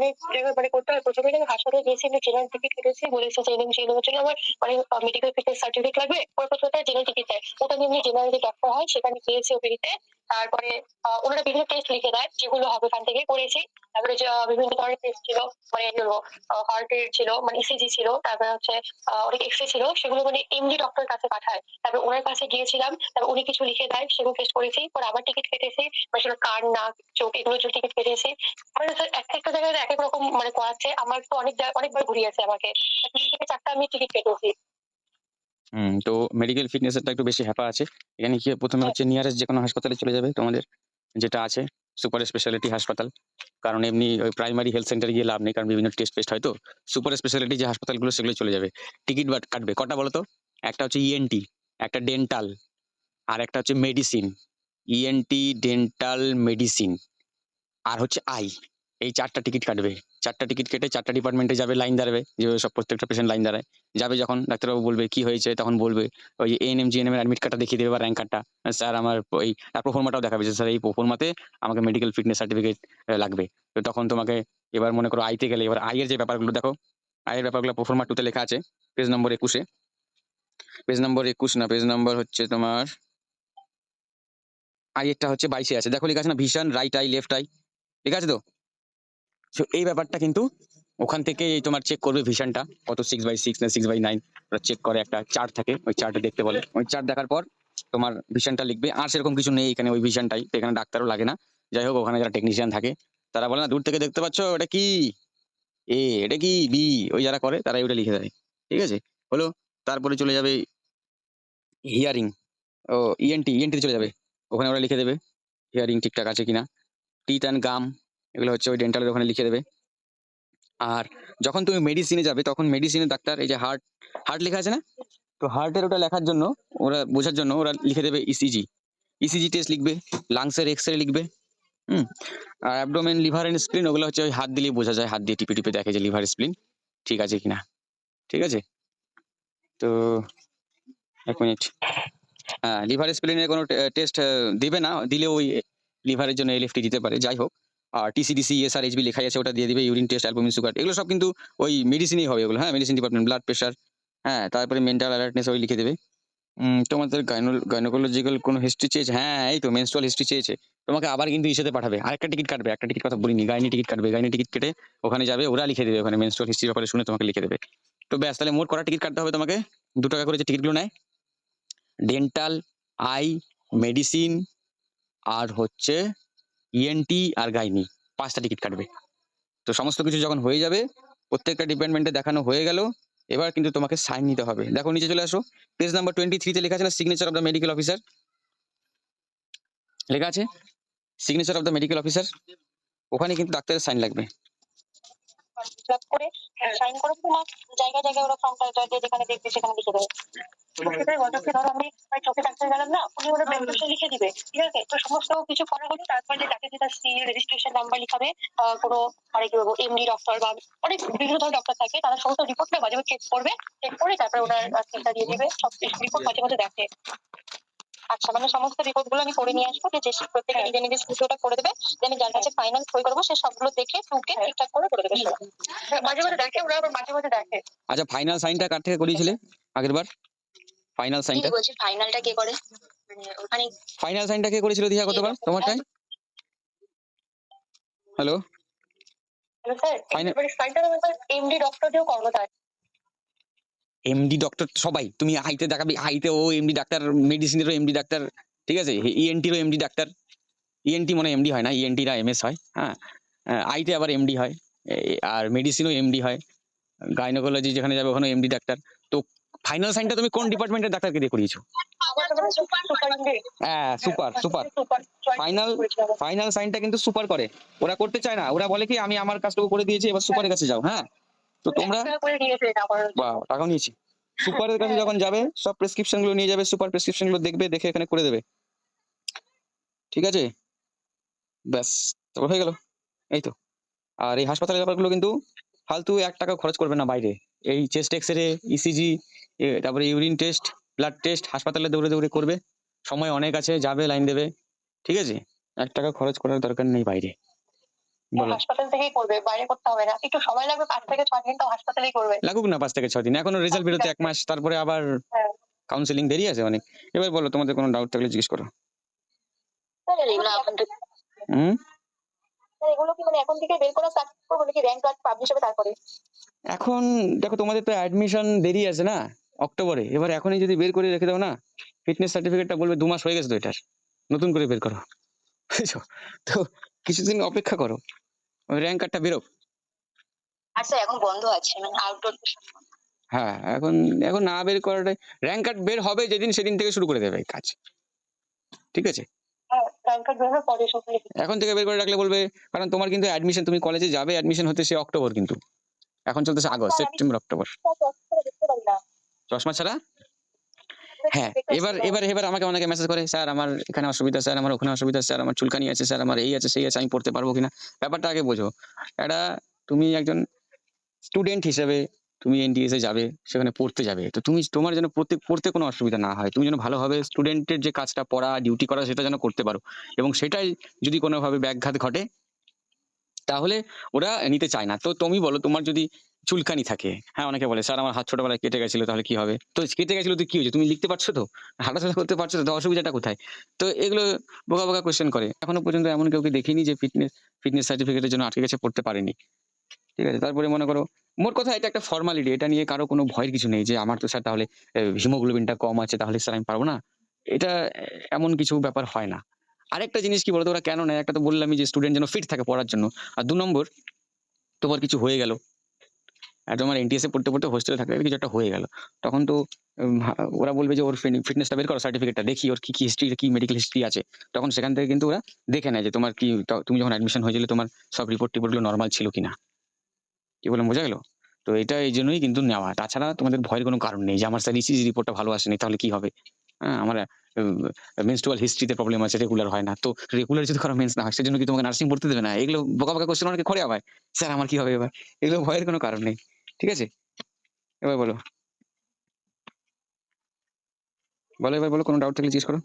অনেক জায়গায় মানে করতে হয়। প্রথমে আমি হাসপাতালে গিয়েছি আমি জেনারেল টিকিট কেটেছি বলেছে যে এরকম সেই জন্য আমার মানে মেডিকেল ফিটনেস সার্টিফিকেট লাগবে। ওর প্রথমে জেনারেল টিকিট দেয়। ওটা নিয়ে জেনারেল যে ডাক্তার হয়, সেখানে গিয়েছি ওপিডিতে তারপরে ওনারা বিভিন্ন টেস্ট লিখে দেয়, যেগুলো হবে ওখান থেকে করেছি। তারপরে বিভিন্ন ধরনের টেস্ট ছিল মানে হার্টের ছিল মানে ইসিজি ছিল, তারপরে হচ্ছে অনেক এক্সরে ছিল, সেগুলো মানে এমডি ডক্টর কাছে পাঠায়। তারপরে ওনার কাছে গিয়েছিলাম, তারপর উনি কিছু লিখে দেয়, সেগুলো টেস্ট করেছি, পরে আবার টিকিট কেটেছি মানে সেগুলো কান, নাক, চোখ, এগুলো টিকিট কেটেছি। মানে এক একটা জায়গায় এক এক রকম মানে করাচ্ছে, আমার তো অনেক অনেকবার ঘুরিয়েছে আমাকে। চারটা আমি টিকিট কেটেছি। হুম তো মেডিকেল ফিটনেসেরটা একটু বেশি হ্যাপা আছে। এখানে কি প্রথমে হচ্ছে নিয়ারেস্ট যে কোনো হাসপাতালে চলে যাবে তোমাদের, যেটা আছে সুপার স্পেশালিটি হাসপাতাল। কারণ এমনি ওই প্রাইমারি হেলথ সেন্টারে গিয়ে লাভ নেই, কারণ বিভিন্ন টেস্ট ফেস্ট হয় তো। সুপার স্পেশালিটি যে হাসপাতালগুলো, সেগুলো চলে যাবে। টিকিট কাটবে। কটা বলো তো একটা হচ্ছে ইএনটি একটা ডেন্টাল আর একটা হচ্ছে মেডিসিন ইএনটি ডেন্টাল মেডিসিন আর হচ্ছে আই এই চারটা টিকিট কাটবে। চারটা টিকিট কেটে চারটা ডিপার্টমেন্টে যাবে লাইন দাঁড়াবে যেভাবে সব প্রত্যেকটা পেশেন্ট লাইন দাঁড়ায়। যাবে যখন, ডাক্তারবাবু বলবে, কি হয়েছে? তখন বলবে, ওই এএনএম জিএনএম এর অ্যাডমিট কার্ডটা দেখিয়ে দেবে বা র্যাঙ্ক কার্ডটা স্যার, আমার এই প্রফর্মাটাও দেখাবে যে, স্যার, এই প্রফর্মাতে আমাকে মেডিকেল ফিটনেস সার্টিফিকেট লাগবে। তো তখন তোমাকে এবার মনে করো আইতে গেলে, এবার আইয়ের যে ব্যাপারগুলো, দেখো আইয়ের ব্যাপারগুলো প্রফর্মা টুতে লেখা আছে পেজ নম্বর একুশে পেজ নম্বর একুশ না পেজ নম্বর হচ্ছে তোমার আইয়েরটা হচ্ছে বাইশে আছে। দেখো লেখা আছে না vision right eye left eye ঠিক আছে তো? তো এই ব্যাপারটা কিন্তু ওখান থেকে তোমার চেক করবে ভিশনটা কত সিক্স বাই সিক্স না সিক্স বাই নাইন ওরা চেক করে, একটা চার্ট থাকে, ওই চার্টে দেখতে বলে। ওই চার্ট দেখার পর তোমার ভিশনটা লিখবে। আর সেরকম কিছু নেই এখানে ওই ভিশনটাই এখানে ডাক্তারও লাগে না। যাই হোক, ওখানে যারা টেকনিশিয়ান থাকে, তারা বলে না, দূর থেকে দেখতে পাচ্ছ, এটা কি? এ, এটা কি? বি। ওই যারা করে, তারাই ওটা লিখে দেয়। ঠিক আছে? হলো, তারপরে চলে যাবে হিয়ারিং ও E ইএনটি ইএনটি চলে যাবে। ওখানে ওরা লিখে দেবে হিয়ারিং ঠিকঠাক আছে কিনা? টিথ অ্যান্ড গাম এগুলো হচ্ছে ওই ডেন্টালের ওখানে লিখে দেবে। আর যখন তুমি মেডিসিনে যাবে, তখন মেডিসিনে ডাক্তার এই যে হার্ট হার্ট লেখা আছে না? তো হার্টের ওটা লেখার জন্য, ওরা বোঝার জন্য ওরা লিখে দেবে ইসিজি ইসিজি টেস্ট লিখবে লাংসের এক্স রে লিখবে, হুম? আর অ্যাবডোমেন লিভার এন্ড স্প্লিন ওগুলো হচ্ছে ওই হাত দিলেই বোঝা যায়, হাত দিয়ে টিপে টিপে দেখে যে লিভার স্প্লিন ঠিক আছে কিনা। ঠিক আছে? তো এক মিনিট। হ্যাঁ লিভার স্প্লিনের কোনো টেস্ট দিবে না, দিলে ওই লিভারের জন্য এলএফটি দিতে পারে, যাই হোক। আর টিসিডিসি এসআর এইচবি লেখাই আছে, ওটা দিয়ে দিবে ইউরিন টেস্ট অ্যালবুমিন সুগার এগুলো সব কিন্তু ওই মেডিসিনই হবে ওগুলো হ্যাঁ মেডিসিন ডিপার্টমেন্ট ব্লাড প্রেশার হ্যাঁ তারপরে মেন্টাল অ্যালার্টনেস ওই লিখে দেবে। তোমাদের গাইনোকোলজিক্যাল কোনো হিস্ট্রি চেয়েছে? হ্যাঁ এই তো মেনস্ট্রুয়াল হিস্ট্রি চেয়েছে। তোমাকে আবার কিন্তু ইসেতে পাঠাবে, আরেকটা টিকিট কাটবে, একটা টিকিট কথা বলিনি, গাইনি টিকিট কাটবে, গাইনি টিকিট কেটে ওখানে যাবে, ওরা লিখে দেবে ওখানে মেনস্ট্রুয়াল হিস্ট্রি ব্যাপারে শুনে তোমাকে লিখে দেবে। তো ব্যাস, তাহলে মোট কটা টিকিট কাটতে হবে তোমাকে? দু টাকা করে যে টিকিটগুলো নেয় ডেন্টাল আই মেডিসিন আর হচ্ছে ইএনটি আর গাইনি, পাঁচটা টিকিট কাটবে। তো সমস্ত কিছু যখন হয়ে যাবে, প্রত্যেকটা ডিপার্টমেন্টে দেখানো হয়ে গেল, এবার কিন্তু তোমাকে সাইন নিতে হবে। দেখো, নিচে চলে আসো। পেজ নাম্বার টোয়েন্টি থ্রিতে লেখা আছে না signature of the medical officer লেখা আছে signature of the medical officer ওখানে কিন্তু ডাক্তারের সাইন লাগবে। ফিল আপ করে সাইন করে না জায়গায় জায়গায় ওরা ফর্মটা দিয়ে যেখানে দেখবে সেখানে লিখে দেবে। সেটাই ধরো আমি ওই চোখে ডাক্তার গেলাম না উনি ওরা প্রেসক্রিপশন লিখে দিবে। ঠিক আছে? তো সমস্ত কিছু করা হলো তারপর যে তাকে যেটা সি রেজিস্ট্রেশন নাম্বার লিখাবে কোনো মানে কি বলব এমডি ডক্টর বা অনেক বিভিন্ন ধরনের ডক্টর থাকে তারা সমস্ত রিপোর্টটা মাঝে মাঝে চেক করবে চেক করে তারপরে ওনার স্ক্রিনটা দিয়ে দিবে সব রিপোর্ট মাঝে মাঝে দেখে। আচ্ছা মানে সমস্ত রিপোর্টগুলো আমি করে নিয়ে আসব যে যে প্রত্যেকে নিজে নিজে স্কুলটা করে দেবে যে আমি যার কাছে ফাইনাল সই করব সে সবগুলো দেখে টুকে ঠিকঠাক করে করে দেবে মাঝে মাঝে দেখে ওরা আবার মাঝে মাঝে দেখে। আচ্ছা ফাইনাল সাইনটা কার থেকে করিয়েছিলে? আগের বার ফাইনাল সাইনটা বলছি ফাইনালটা কে করে? মানে ফাইনাল সাইনটা কে করেছিল দিহা গতবার তোমারটাই হ্যালো স্যার Final- মানে ফাইনাল ব্যাপার এমডি ডক্টর দিয়েও কর্মচারী এমডি ডক্টর সবাই, তুমি আইতে দেখাবি আইতে ও এমডি ডাক্তার মেডিসিনেরও এমডি ডাক্তার ঠিক আছে? ইএনটিরও এমডি ডাক্তার ইএনটি মনে এমডি হয় না ইএনটি না এমএস হয় হ্যাঁ? আইতে আবার এমডি হয় আর মেডিসিনও এমডি হয় গাইনোকোলজি যেখানে যাবে ওখানে এমডি ডাক্তার তো ফাইনাল সাইনটা তুমি কোন ডিপার্টমেন্টের ডাক্তারকে দিয়ে করিয়েছো? হ্যাঁ সুপার সুপার Final- ফাইনাল সাইনটা কিন্তু সুপার করে, ওরা করতে চায় না, ওরা বলে কি, আমি আমার কাজটুকু করে দিয়েছি, এবার সুপারের কাছে যাও হ্যাঁ? তো তোমরা? টাকাও নিয়েছি। সুপারের কাছে যখন যাবে, সব প্রেসক্রিপশনগুলো নিয়ে যাবে, সুপার প্রেসক্রিপশনগুলো দেখবে, দেখে এখানে করে দেবে। ঠিক আছে? ব্যাস, তারপর হয়ে গেল। এই তো। আর এই হাসপাতালের ব্যাপারগুলো কিন্তু ফালতু এক টাকা খরচ করবে না বাইরে। এই চেস্ট এক্স রে ইসিজি তারপরে ইউরিন টেস্ট ব্লাড টেস্ট হাসপাতালে দৌড়ে দৌড়ে করবে। সময় অনেক আছে, যাবে লাইন দেবে। ঠিক আছে? এক টাকা খরচ করার দরকার নেই বাইরে। হাসপাতাল থেকেই করবে বাইরে করতে হবে না। একটু সময় লাগবে পাঁচ থেকে ছয় দিন তো হাসপাতালেই করবে। লাগুক না পাঁচ থেকে ছ দিন। এখনও রেজাল্ট বেরোতে এক মাস তারপরে আবার হ্যাঁ। কাউন্সিলিং দেরি আছে অনেক। এবার বলো তোমাদের কোনো ডাউট থাকলে জিজ্ঞেস করো। এখন হুম? এগুলো কি মানে এখন থেকে বের করা স্টার্ট করব নাকি র্যাঙ্ক কার্ড পাবলিশ হবে তারপরে? এখন দেখো তোমাদের তো অ্যাডমিশন দেরি আছে না অক্টোবরে। এবার এখনই যদি বের করে রেখে দাও না ফিটনেস সার্টিফিকেটটা বলবে দু মাস হয়ে গেছে তো এটার। নতুন করে বের করো। বুঝছ? তো কিছুদিন অপেক্ষা করো। ওই র্যাঙ্ক কার্ডটা বেরো স্যার এখন বন্ধ আছে মানে আউটডোর হ্যাঁ এখন এখন না বের করাটাই র্যাঙ্ক কার্ড বের হবে যেদিন সেদিন থেকে শুরু করে দেবে কাজ। ঠিক আছে? হ্যাঁ এখন থেকে বের করে রাখলে বলবে কারণ তোমার কিন্তু অ্যাডমিশন তুমি কলেজে যাবে অ্যাডমিশন হতে সে অক্টোবর কিন্তু। এখন চলতেছে আগস্ট সেপ্টেম্বর অক্টোবর পারি না। চশমা ছাড়া? হ্যাঁ এবার এবার এবার আমাকে অনেকে মেসেজ করে স্যার আমার এখানে অসুবিধা স্যার আমার ওখানে অসুবিধা স্যার আমার চুলকানি আছে স্যার আমার এই আছে সেই আছে আমি পড়তে পারব কিনা? ব্যাপারটা আগে বোঝো। এটা তুমি একজন স্টুডেন্ট হিসেবে তুমি এনডিএস এ যাবে সেখানে পড়তে যাবে। তো তুমি তোমার যেন পড়তে কোনো অসুবিধা না হয়। তুমি যেন ভালোভাবে স্টুডেন্টের যে কাজটা পড়া ডিউটি করা সেটা যেন করতে পারো। এবং সেটাই যদি কোনোভাবে ব্যাঘাত ঘটে তাহলে ওরা নিতে চায় না। তো তুমি বলো তোমার যদি চুলকানি থাকে। হ্যাঁ অনেকে বলে, স্যার, আমার হাত ছোটবেলায় কেটে গেছিল, তাহলে কি হবে? তো কেটে গেছিল, তো কি হয়েছে? তুমি লিখতে পারছ তো? হাঁটাচলা করতে পারছ তো? অসুবিধাটা কোথায়? তো এগুলো বোকা বোকা কোয়েশ্চেন করে। এখনও পর্যন্ত এমন কাউকে দেখিনি যে ফিটনেস ফিটনেস সার্টিফিকেটের জন্য আটকে গেছে, পড়তে পারেনি। ঠিক আছে? তারপরে মনে করো, মোট কথা এটা একটা ফর্মালিটি এটা নিয়ে কারও কোনো ভয়ের কিছু নেই যে, আমার তো স্যার তাহলে হিমোগ্লোবিনটা কম আছে, তাহলে স্যার আমি পারব না। এটা এমন কিছু ব্যাপার হয় না। আরেকটা জিনিস কি বলতো, ওরা কেন নেয়? একটা তো বললামই যে স্টুডেন্ট যেন ফিট থাকে পড়ার জন্য। আর দু নম্বর, তোমার কিছু হয়ে গেল। আর তোমার এনটিএস পড়তে পড়তে হোস্টেলে থাকতে কিছু একটা হয়ে গেল। তখন তো ওরা বলবে যে ওর ফিটনেসটা বের করো সার্টিফিকেটটা দেখি ওর কি কি হিস্ট্রি কি মেডিকেল হিস্ট্রি আছে। তখন সেখান থেকে কিন্তু ওরা দেখে নেয় যে তোমার কি তুমি যখন অ্যাডমিশন হয়েছিল তোমার সব রিপোর্ট টিপোর্টগুলো নর্মাল ছিল কিনা। কি বললাম, বোঝা গেল? তো এটা এই জন্যই কিন্তু নেওয়া। তাছাড়া তোমাদের ভয়ের কোনো কারণ নেই যে আমার স্যার ইসিজি রিপোর্টটা ভালো আসেনি, তাহলে কি হবে? হ্যাঁ আমার মেনস্ট্রুয়াল হিস্ট্রিতে প্রবলেম আছে রেগুলার হয় না। তো রেগুলার যদি কারও মেন্স না হয়, সেজন্য কি তোমাকে নার্সিং পড়তে দেবে না? এগুলো বোকা বোকা কোশ্চেন অনেকে করে আবার। স্যার, আমার কি হবে এবার? এগুলো ভয়ের কোনো কারণ নেই। ঠিক আছে? এবার বলো। বলো এবার বলো কোনো ডাউট থাকলে জিজ্ঞেস করো।